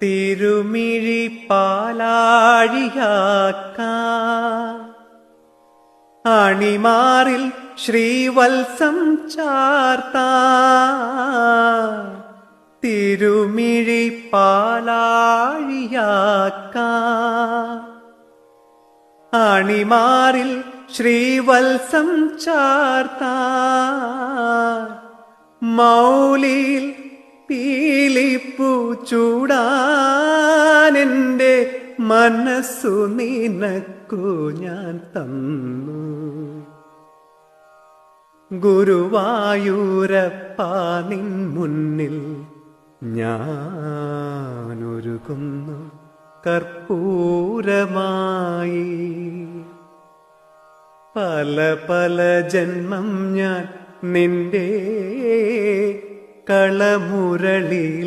തിരുമിഴി പാലാഴിയാക്ക അണിമാറിൽ ശ്രീവത്സം ചാർത്ത തിരുമിഴി പാലാഴിയാക്ക അണിമാറിൽ ശ്രീവത്സം ചാർത്ത മൗലിയിൽ പീലിപ്പൂ ചൂടാനെന്റെ മനസ്സു നിനക്കു ഞാൻ തന്നു. ഗുരുവായൂരപ്പ നിൻ മുന്നിൽ ഞാനൊരുകുന്നു കർപ്പൂരമായി. പല പല ജന്മം ഞാൻ നിന്റെ കളമുരളിയിൽ